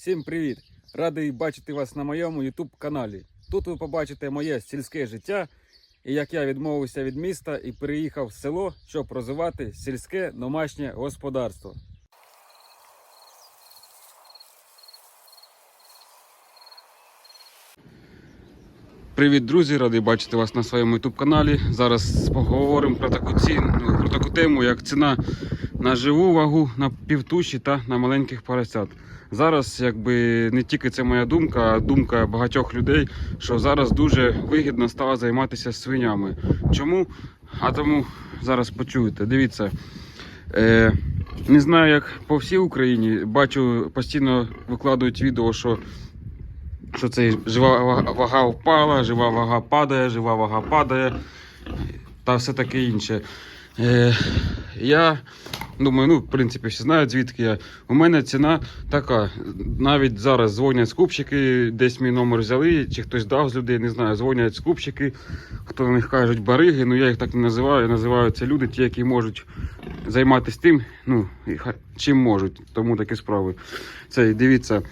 Всім привіт! Радий бачити вас на моєму YouTube каналі. Тут ви побачите моє сільське життя і як я відмовився від міста і переїхав в село, щоб розвивати сільське домашнє господарство. Привіт, друзі! Радий бачити вас на своєму YouTube каналі. Зараз поговоримо про таку ціну, про таку тему, як ціна на живу вагу, на півтуші та на маленьких поросят. Зараз, якби не тільки це моя думка, а думка багатьох людей, що зараз дуже вигідно стало займатися свинями. Чому? А тому зараз почуєте. Дивіться. Е, не знаю, як по всій Україні. Бачу, постійно викладають відео, що що це жива вага- впала, жива вага падає, жива вага падає та все таке інше. Е, я думаю, ну, в принципі, всі знають, звідки я. У мене ціна така. Навіть зараз дзвонять скупщики, десь мій номер взяли, чи хтось дав з людей, не знаю. Дзвонять скупщики, хто на них кажуть бариги, ну я їх так не називаю. Називаю це люди, ті, які можуть займатися тим, ну, чим можуть. Тому такі справи. Це дивіться.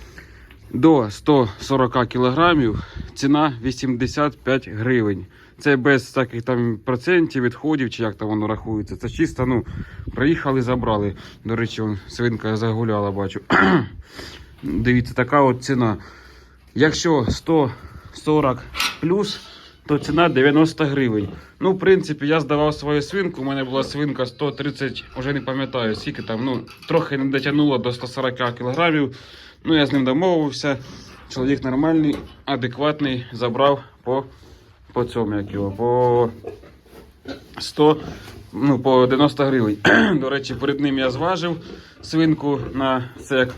До 140 кілограмів ціна 85 гривень. Це без таких там процентів, відходів, чи як там воно рахується. Це чисто, ну, приїхали, забрали. До речі, вон, свинка загуляла, бачу. Дивіться, така от ціна. Якщо 140 плюс, то ціна 90 гривень. Ну, в принципі, я здавав свою свинку. У мене була свинка 130, вже не пам'ятаю, скільки там, ну, трохи не дотягнуло до 140 кілограмів. Ну, я з ним домовився. Чоловік нормальний, адекватний, забрав по, по цьому, як його, по 100, ну, по 90 гривень. До речі, перед ним я зважив свинку на це як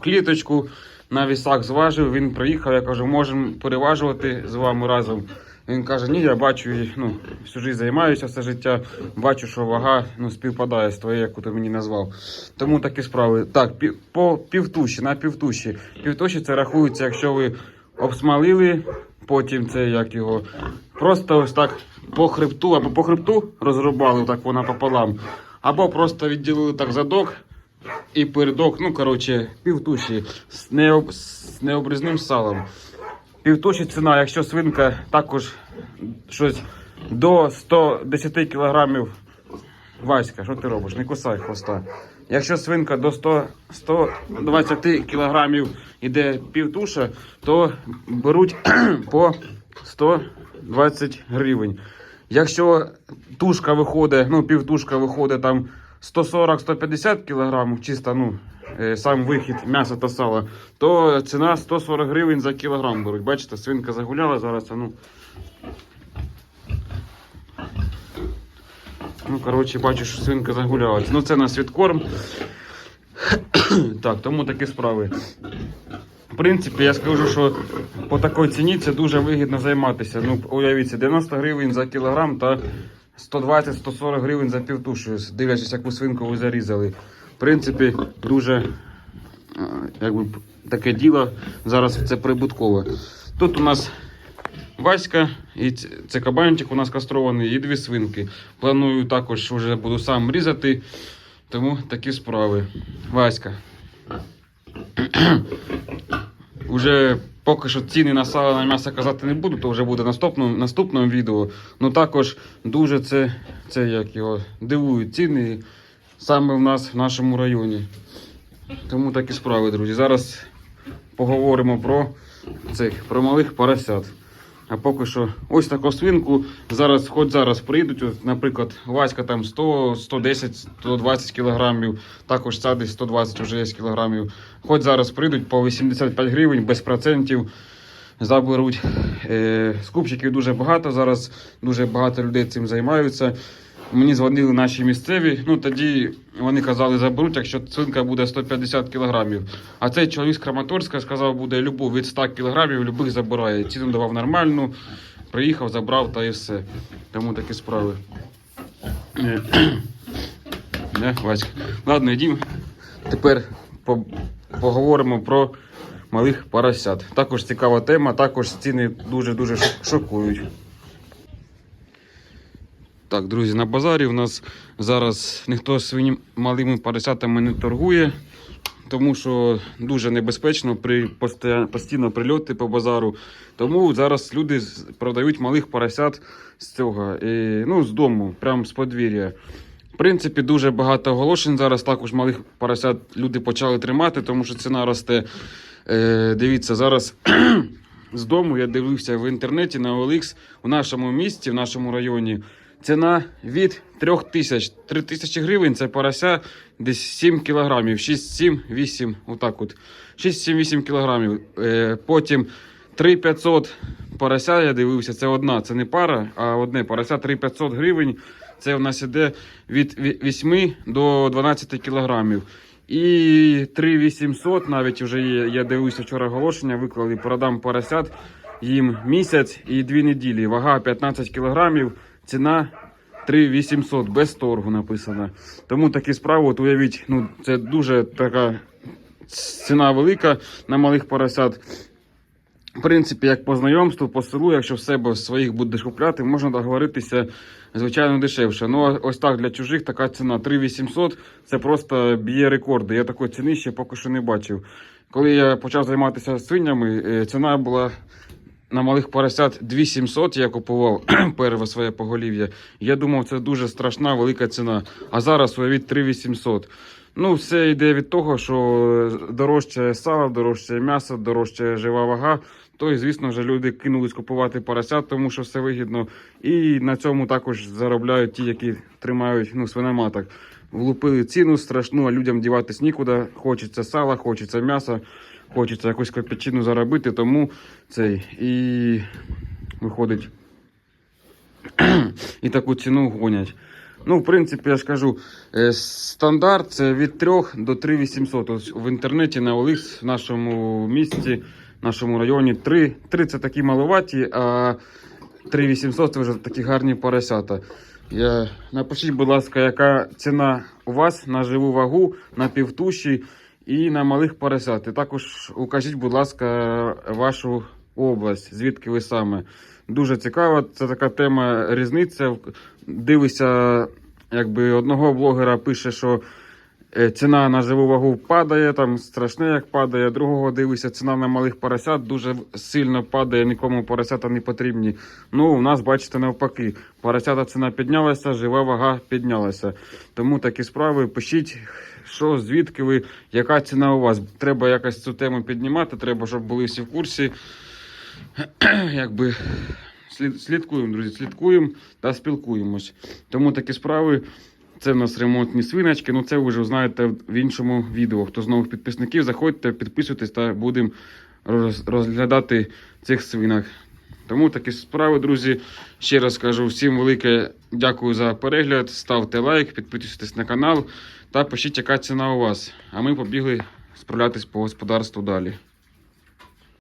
кліточку, на вісак зважив. Він приїхав, я кажу, можемо переважувати з вами разом. Він каже, ні, я бачу, ну, всю життя займаюся все життя, бачу, що вага ну, співпадає з твоєю, яку ти мені назвав. Тому такі справи. Так, пів, по півтуші, на півтуші. Півтуші це рахується, якщо ви обсмалили, потім це як його. Просто ось так по хребту, або по хребту розрубали так вона пополам, або просто відділили так задок і передок, ну коротше, півтуші з, необ... з необрізним салом. Півтуші ціна, якщо свинка також щось до 110 кілограмів. Васька, що ти робиш? Не кусай хвоста. Якщо свинка до 100, 120 кілограмів іде півтуша, то беруть по 120 гривень. Якщо тушка виходить, ну півтушка виходить там 140-150 кілограмів, чисто, ну, е, сам вихід м'яса та сала, то ціна 140 гривень за кілограм беруть. Бачите, свинка загуляла зараз, ну. Ну, коротше, бачу, що свинка загулялась. Ну, це на світкорм. так, тому такі справи. В принципі, я скажу, що по такій ціні це дуже вигідно займатися. Ну, уявіться, 90 гривень за кілограм та 120-140 гривень за півтушу, дивлячись, яку свинку ви зарізали. В принципі, дуже якби, таке діло зараз це прибуткове. Тут у нас Васька, і це кабанчик у нас кастрований, і дві свинки. Планую також вже буду сам різати, тому такі справи. Васька. Уже поки що ціни на сало на м'ясо казати не буду, то вже буде наступному, наступному відео. Ну також дуже це, це як його дивують ціни саме в нас в нашому районі. Тому такі справи, друзі. Зараз поговоримо про цих про малих поросят. А поки що ось таку свинку. Зараз, хоч зараз прийдуть, от, наприклад, Васька там 100, 110, 120 кілограмів, також ця десь 120 вже є кілограмів. Хоч зараз прийдуть по 85 гривень без процентів. Заберуть. Е, скупчиків дуже багато. Зараз дуже багато людей цим займаються. Мені дзвонили наші місцеві. Ну тоді вони казали, заберуть, якщо свинка буде 150 кілограмів. А цей чоловік з Краматорська сказав, буде любов від 100 кілограмів, любих забирає. Ціну давав нормальну, приїхав, забрав та і все. Тому такі справи. Не. Ладно, йдімо. Тепер по- поговоримо про малих поросят. Також цікава тема, також ціни дуже-дуже шокують. Так, друзі, на базарі у нас зараз ніхто своїми малими поросятами не торгує. тому що дуже небезпечно при постійно прильоти по базару. Тому зараз люди продають малих поросят з цього, і, ну, з дому, прямо з подвір'я. В принципі, дуже багато оголошень зараз також малих поросят люди почали тримати, тому що ціна росте. Е, дивіться, зараз з дому я дивився в інтернеті на OLX у нашому місті, в нашому районі. Ціна від 3 тисяч. 3 тисячі гривень це порося десь 7 кілограмів. 6-7-8, отак от. 6-7-8 кілограмів. Е, потім 3500 порося, я дивився, це одна, це не пара, а одне порося 3500 гривень. Це у нас іде від ві- 8 до 12 кілограмів. І 3800 навіть вже є, я дивився вчора оголошення, виклали, продам поросят їм місяць і дві неділі. Вага 15 кілограмів, ціна 3800, без торгу написано. Тому такі справи, от уявіть, ну це дуже така ціна велика на малих поросят. В принципі, як по знайомству, по селу, якщо в себе своїх будеш купляти, можна договоритися звичайно дешевше. Ну, ось так для чужих така ціна 3800 це просто б'є рекорди. Я такої ціни ще поки що не бачив. Коли я почав займатися свинями, е, ціна була на малих поросят 2700 я купував перше своє поголів'я. Я думав, це дуже страшна велика ціна. А зараз уявіть 3800. Ну, все йде від того, що дорожче сало, дорожче м'ясо, дорожче жива вага. То, звісно ж, люди кинулись купувати поросят, тому що все вигідно. І на цьому також заробляють ті, які тримають ну, свиноматок. Влупили ціну страшну, а людям діватись нікуди. Хочеться сала, хочеться м'яса, хочеться якусь копійчину заробити, тому цей і виходить. і таку ціну гонять. Ну, в принципі, я ж кажу, е, стандарт це від 3 до 3800. Ось в інтернеті на OLX в нашому місті, в нашому районі 3, 3 це такі маловаті, а 3800 це вже такі гарні поросята. Я... Напишіть, будь ласка, яка ціна у вас на живу вагу, на півтуші і на малих поросят. І також укажіть, будь ласка, вашу область, звідки ви саме. Дуже цікаво, це така тема різниця. Дивишся, якби одного блогера пише, що е, ціна на живу вагу падає, там страшне як падає. Другого дивишся, ціна на малих поросят дуже сильно падає, нікому поросята не потрібні. Ну, у нас, бачите, навпаки, поросята ціна піднялася, жива вага піднялася. Тому такі справи пишіть. Що, звідки ви, яка ціна у вас? Треба якось цю тему піднімати, треба, щоб були всі в курсі. Якби слід, слідкуємо, друзі, слідкуємо та спілкуємось. Тому такі справи. Це в нас ремонтні свиночки. Ну це ви вже знаєте в іншому відео. Хто з нових підписників, заходьте, підписуйтесь та будемо розглядати цих свинок. Тому такі справи, друзі. Ще раз кажу всім велике дякую за перегляд. Ставте лайк, підписуйтесь на канал та пишіть, яка ціна у вас. А ми побігли справлятись по господарству далі.